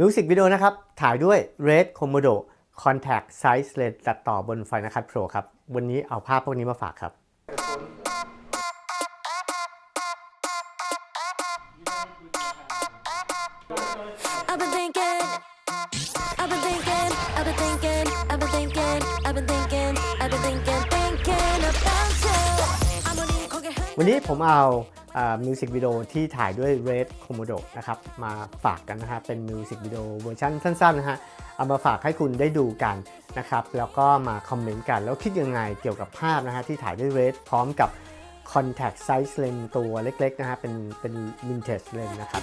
มิวสิกวิดีโอนะครับ ถ่ายด้วย Red Komodo Contact Size Lens ตัดต่อบนไฟนัคัดโปรครับ วันนี้เอาภาพพวกนี้มาฝากครับ I've been thinking, I've been thinking, I've been thinking, I've been thinking, I've been thinking, I've been thinking, thinking about you. I'm only วันนี้ผมเอา มิวสิกวิดีโอที่ถ่ายด้วย Red Komodo นะครับมาฝากกันนะฮะเป็นมิวสิกวิดีโอเวอร์ชันสั้นๆนะฮะเอามาฝากให้คุณได้ดูกันนะครับแล้วก็มาคอมเมนต์กันแล้วคิดยังไงเกี่ยวกับภาพนะฮะที่ถ่ายด้วย Red พร้อมกับ Contact Size Lens ตัวเล็กๆนะฮะเป็นเป็น Vintage Lens นะครับ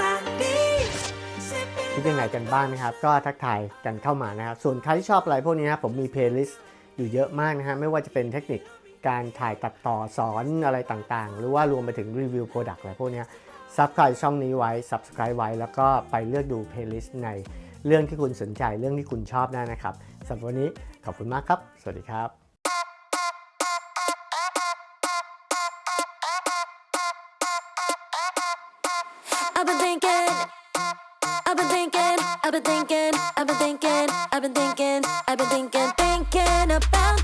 ดยังไงกันบ้างนะครับ ก็ทักทายกันเข้ามานะครับ ส่วนใครที่ชอบอะไรพวกนี้นะครับผมมีเพลย์ลิสต์อยู่เยอะมากนะฮะไม่ว่าจะเป็นเทคนิคการถ่ายตัดต่อสอนอะไรต่างๆ หรือว่ารวมไปถึงรีวิวโปรดักต์อะไรพวกนี้ซับสไครต์ช่องนี้ไว้ Subscribe ไว้ แล้วก็ไปเลือกดูเพลย์ลิสต์ในเรื่องที่คุณสนใจเรื่องที่คุณชอบได้นะครับสำหรับวันนี้ขอบคุณมากครับ สวัสดีครับ I've been thinking, I've been thinking, I've been thinking, I've been thinking, thinking about